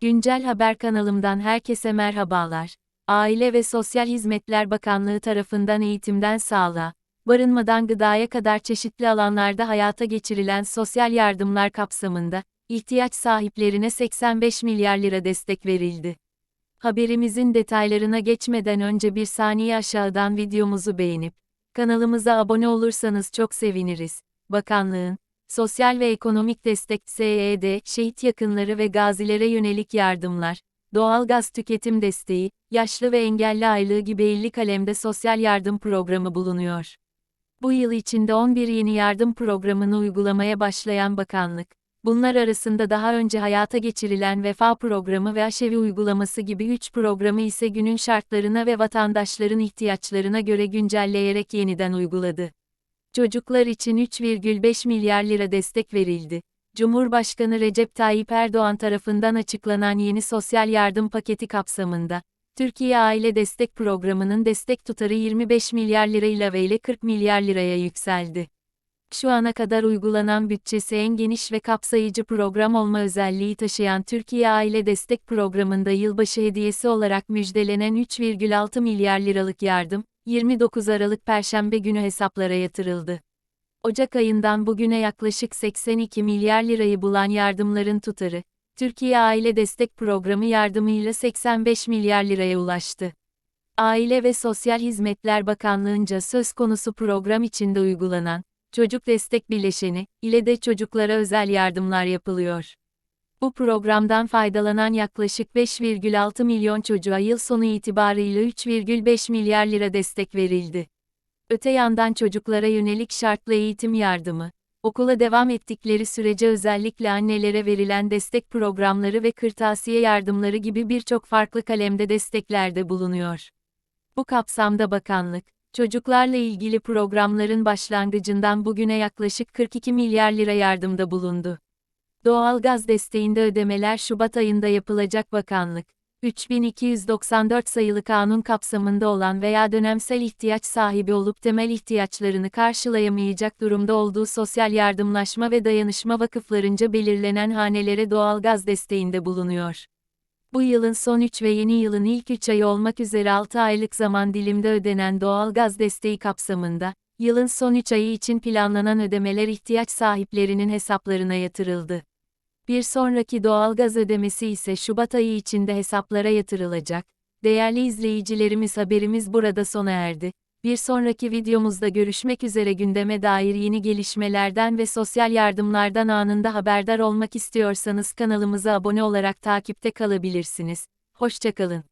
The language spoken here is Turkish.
Güncel Haber kanalımdan herkese merhabalar. Aile ve Sosyal Hizmetler Bakanlığı tarafından eğitimden sağlığa, barınmadan gıdaya kadar çeşitli alanlarda hayata geçirilen sosyal yardımlar kapsamında, ihtiyaç sahiplerine 85 milyar lira destek verildi. Haberimizin detaylarına geçmeden önce bir saniye aşağıdan videomuzu beğenip, kanalımıza abone olursanız çok seviniriz. Bakanlığın, Sosyal ve Ekonomik Destek SED, şehit yakınları ve gazilere yönelik yardımlar, doğalgaz tüketim desteği, yaşlı ve engelli aylığı gibi 50 kalemde sosyal yardım programı bulunuyor. Bu yıl içinde 11 yeni yardım programını uygulamaya başlayan bakanlık, bunlar arasında daha önce hayata geçirilen Vefa Programı ve Aşevi uygulaması gibi 3 programı ise günün şartlarına ve vatandaşların ihtiyaçlarına göre güncelleyerek yeniden uyguladı. Çocuklar için 3,5 milyar lira destek verildi. Cumhurbaşkanı Recep Tayyip Erdoğan tarafından açıklanan yeni sosyal yardım paketi kapsamında, Türkiye Aile Destek Programı'nın destek tutarı 25 milyar lira ilave ile 40 milyar liraya yükseldi. Şu ana kadar uygulanan bütçesi en geniş ve kapsayıcı program olma özelliği taşıyan Türkiye Aile Destek Programı'nda yılbaşı hediyesi olarak müjdelenen 3,6 milyar liralık yardım, 29 Aralık Perşembe günü hesaplara yatırıldı. Ocak ayından bugüne yaklaşık 82 milyar lirayı bulan yardımların tutarı, Türkiye Aile Destek Programı yardımıyla 85 milyar liraya ulaştı. Aile ve Sosyal Hizmetler Bakanlığı'nca söz konusu program içinde uygulanan, Çocuk Destek Bileşeni, ile de çocuklara özel yardımlar yapılıyor. Bu programdan faydalanan yaklaşık 5,6 milyon çocuğa yıl sonu itibarıyla 3,5 milyar lira destek verildi. Öte yandan çocuklara yönelik şartlı eğitim yardımı, okula devam ettikleri sürece özellikle annelere verilen destek programları ve kırtasiye yardımları gibi birçok farklı kalemde desteklerde bulunuyor. Bu kapsamda bakanlık, çocuklarla ilgili programların başlangıcından bugüne yaklaşık 42 milyar lira yardımda bulundu. Doğalgaz desteğinde ödemeler Şubat ayında yapılacak bakanlık. 3294 sayılı kanun kapsamında olan veya dönemsel ihtiyaç sahibi olup temel ihtiyaçlarını karşılayamayacak durumda olduğu sosyal yardımlaşma ve dayanışma vakıflarınca belirlenen hanelere doğalgaz desteğinde bulunuyor. Bu yılın son 3 ve yeni yılın ilk 3 ayı olmak üzere 6 aylık zaman dilimde ödenen doğalgaz desteği kapsamında, yılın son 3 ayı için planlanan ödemeler ihtiyaç sahiplerinin hesaplarına yatırıldı. Bir sonraki doğalgaz ödemesi ise Şubat ayı içinde hesaplara yatırılacak. Değerli izleyicilerimiz haberimiz burada sona erdi. Bir sonraki videomuzda görüşmek üzere gündeme dair yeni gelişmelerden ve sosyal yardımlardan anında haberdar olmak istiyorsanız kanalımıza abone olarak takipte kalabilirsiniz. Hoşçakalın.